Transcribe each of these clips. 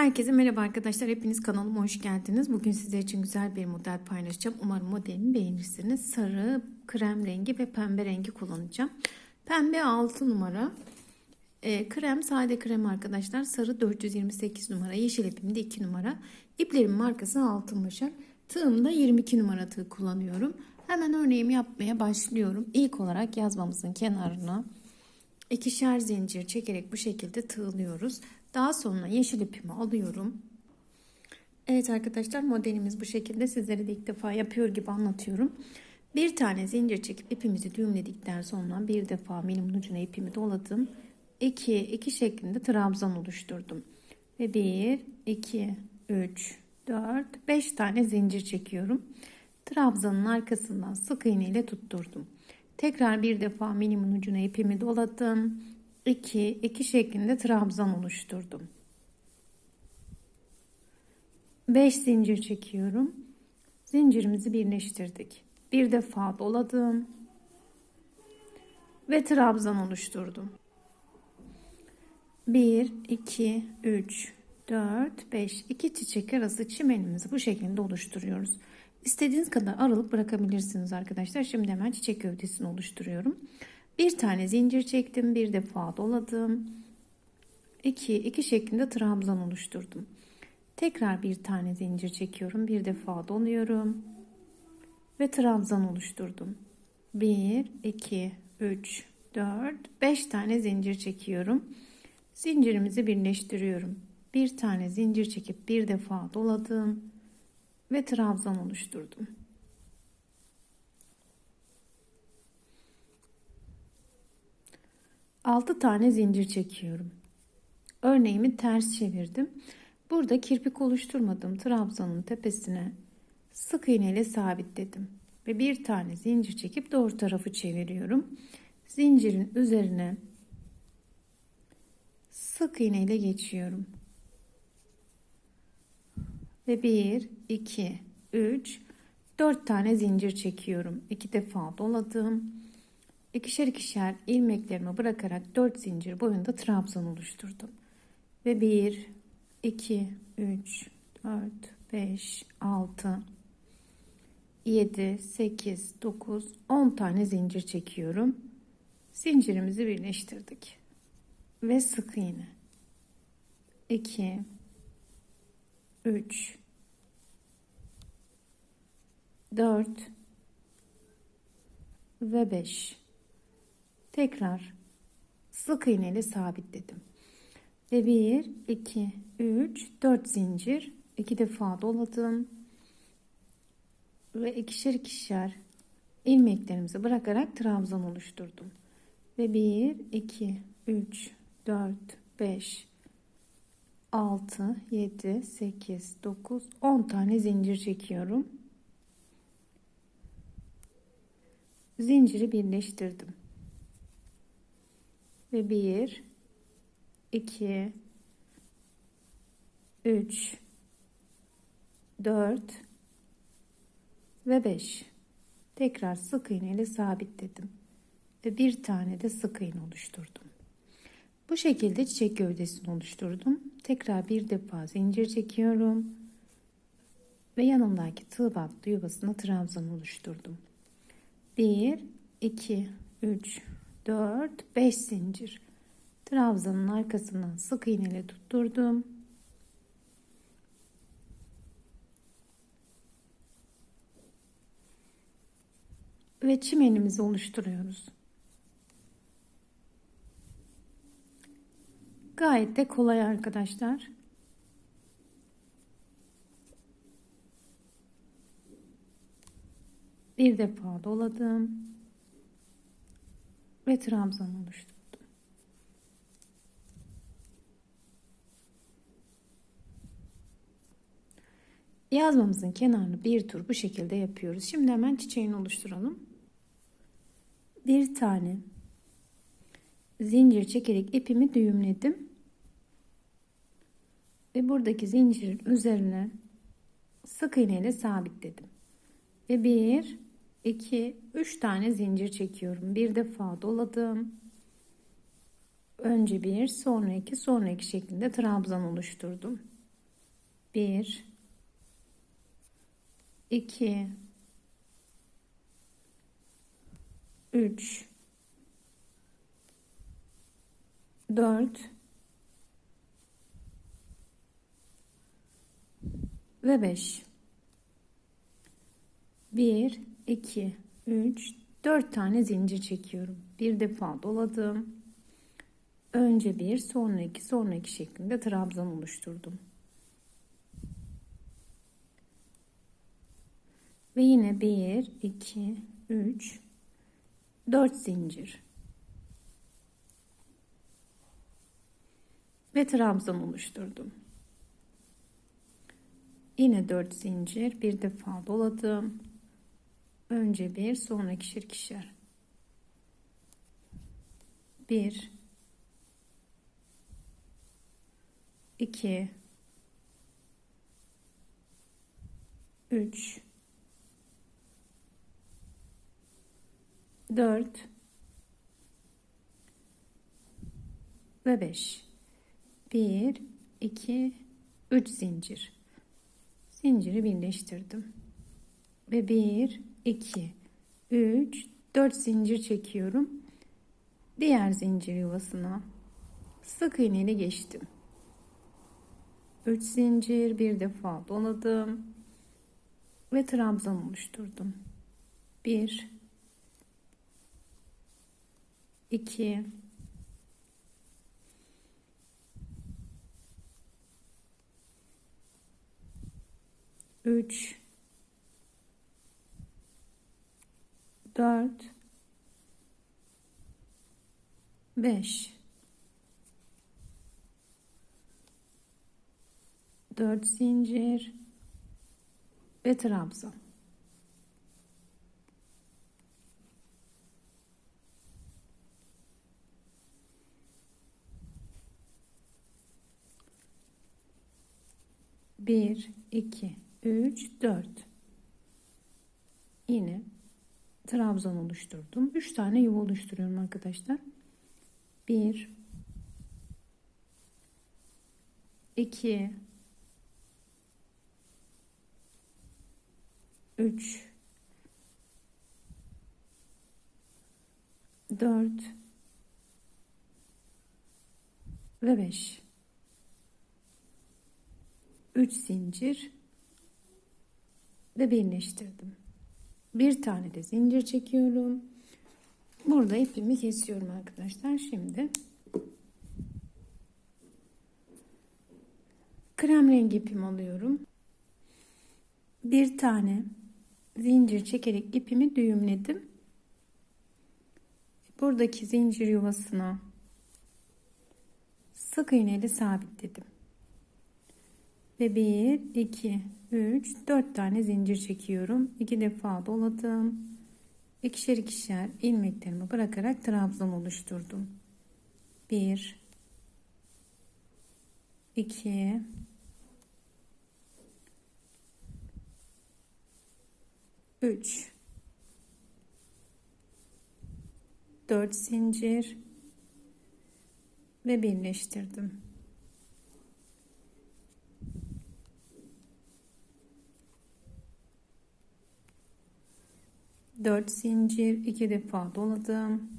Herkese merhaba arkadaşlar. Hepiniz kanalıma hoş geldiniz. Bugün sizler için güzel bir model paylaşacağım. Umarım modelimi beğenirsiniz. Sarı, krem rengi ve pembe rengi kullanacağım. Pembe 6 numara. E, krem sade krem arkadaşlar. Sarı 428 numara. Yeşil ipimde 2 numara. İplerimin markası Altın Başak. Tığımda 22 numara tığ kullanıyorum. Hemen örneğimi yapmaya başlıyorum. İlk olarak yazmamızın kenarına ikişer zincir çekerek bu şekilde tığlıyoruz. Daha sonra yeşil ipimi alıyorum. Evet arkadaşlar modelimiz bu şekilde sizlere de ilk defa yapıyor gibi anlatıyorum. Bir tane zincir çekip ipimizi düğümledikten sonra bir defa milimin ucuna ipimi doladım. 2 2 şeklinde trabzan oluşturdum. Ve 1 2 3 4 5 tane zincir çekiyorum. Trabzanın arkasından sık iğne ile tutturdum. Tekrar bir defa minimun ucuna ipimi doladım. 2 2 şeklinde trabzan oluşturdum. 5 zincir çekiyorum. Zincirimizi birleştirdik. Bir defa doladım ve trabzan oluşturdum. 1 2 3 4 5 2 çiçek arası çimenimizi bu şekilde oluşturuyoruz. İstediğiniz kadar aralık bırakabilirsiniz arkadaşlar. Şimdi hemen çiçek gövdesini oluşturuyorum. Bir tane zincir çektim. Bir defa doladım. 2 2 şeklinde trabzan oluşturdum. Tekrar bir tane zincir çekiyorum. Bir defa doluyorum. Ve trabzan oluşturdum. 1 2 3 4 5 tane zincir çekiyorum. Zincirimizi birleştiriyorum. Bir tane zincir çekip bir defa doladım ve trabzan oluşturdum. Altı tane zincir çekiyorum. Örneğimi ters çevirdim. Burada kirpik oluşturmadım. Trabzanın tepesine sık iğne ile sabitledim. Ve bir tane zincir çekip doğru tarafı çeviriyorum. Zincirin üzerine sık iğne ile geçiyorum. Ve 1, 2, 3, 4 tane zincir çekiyorum. 2 defa doladım. İkişer ikişer ilmeklerimi bırakarak 4 zincir boyunda trabzan oluşturdum. Ve 1, 2, 3, 4, 5, 6, 7, 8, 9, 10 tane zincir çekiyorum. Zincirimizi birleştirdik. Ve sık iğne. 2, 3, 4 ve 5. Tekrar sık iğne ile sabitledim. Ve 1, 2, 3, 4 zincir. 2 defa doladım. Ve ikişer ikişer ilmeklerimizi bırakarak trabzan oluşturdum. Ve 1, 2, 3, 4, 5, 6, 7, 8, 9, 10 tane zincir çekiyorum. Zinciri birleştirdim. Ve 1, 2, 3, 4 ve 5. Tekrar sık iğne ile sabitledim. Ve bir tane de sık iğne oluşturdum. Bu şekilde çiçek gövdesini oluşturdum. Tekrar bir defa zincir çekiyorum. Ve yanındaki tığ battı yuvasına trabzan oluşturdum. 1, 2, 3, 4, 5 zincir. Trabzanın arkasından sık iğne ile tutturdum. Ve çimenimizi oluşturuyoruz. Gayet de kolay arkadaşlar. Bir defa doladım. Ve trabzan oluşturdum. Yazmamızın kenarını bir tur bu şekilde yapıyoruz. Şimdi hemen çiçeğini oluşturalım. Bir tane zincir çekerek ipimi düğümledim. Ve buradaki zincirin üzerine sık iğne ile sabitledim. Ve 1, 2, 3 tane zincir çekiyorum. Bir defa doladım. Önce bir, sonra iki, sonra iki şeklinde trabzan oluşturdum. 1 2 3 4 ve 5 1 2 3 4 tane zincir çekiyorum. Bir defa doladım. Önce bir, sonra iki, sonra iki şeklinde trabzan oluşturdum. Ve yine 1, 2, 3, 4 zincir. Ve trabzan oluşturdum. Yine 4 zincir, bir defa doladım. Önce bir, sonra ikişer ikişer. 1 2 3 4 ve 5 1 2 3 zincir. Zinciri birleştirdim. Ve 1 2 3 4 zincir çekiyorum. Diğer zincir yuvasına sık iğneyle geçtim. 3 zincir bir defa doladım ve trabzan oluşturdum. 1 2 3 4 5 4 zincir ve trabzan. Bir, iki, üç, dört. Yine trabzan oluşturdum. Üç tane yuva oluşturuyorum arkadaşlar. Bir, iki, 3 4 ve 5 3 zincir ve birleştirdim. Bir tane de zincir çekiyorum. Burada ipimi kesiyorum arkadaşlar. Şimdi krem rengi ipimi alıyorum. Bir tane zincir çekerek ipimi düğümledim. Buradaki zincir yuvasına sık iğneyle sabitledim. Ve 1, 2, 3, 4 tane zincir çekiyorum. 2 defa doladım. İkişer ikişer ilmeklerimi bırakarak trabzan oluşturdum. 1 2 3 4 zincir ve birleştirdim. Dört zincir iki defa doladım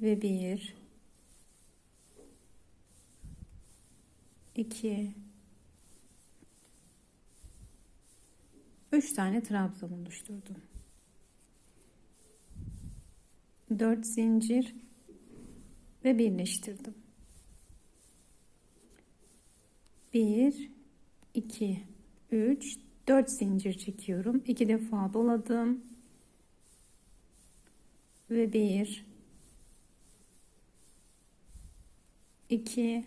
ve bir iki 3 tane trabzan oluşturdum. 4 zincir ve birleştirdim. 1 2 3 4 zincir çekiyorum. 2 defa doladım. Ve 1 2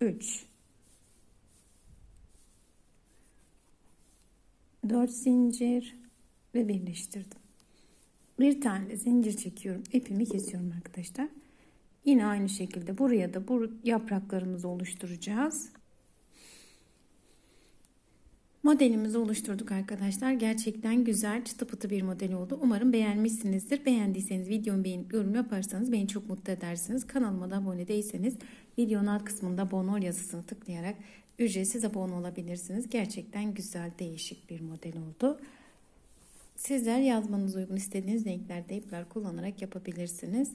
3 4 zincir ve birleştirdim. Bir tane zincir çekiyorum. ipimi kesiyorum arkadaşlar. Yine aynı şekilde buraya da bu yapraklarımızı oluşturacağız. Modelimizi oluşturduk arkadaşlar. Gerçekten güzel çıtı pıtı bir model oldu. Umarım beğenmişsinizdir. Beğendiyseniz videomu beğenip yorum yaparsanız beni çok mutlu edersiniz. Kanalıma da abone değilseniz videonun alt kısmında abone ol yazısını tıklayarak ücretsiz abone olabilirsiniz. Gerçekten güzel değişik bir model oldu. Sizler yazmanız uygun istediğiniz renklerde ipler kullanarak yapabilirsiniz.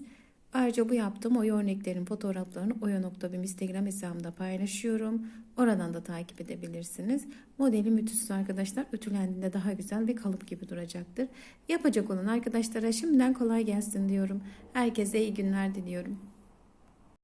Ayrıca bu yaptığım oya örneklerin fotoğraflarını oya.bim Instagram hesabımda paylaşıyorum. Oradan da takip edebilirsiniz. Modeli müthişsiz arkadaşlar. Ütülendiğinde daha güzel ve kalıp gibi duracaktır. Yapacak olan arkadaşlara şimdiden kolay gelsin diyorum. Herkese iyi günler diliyorum.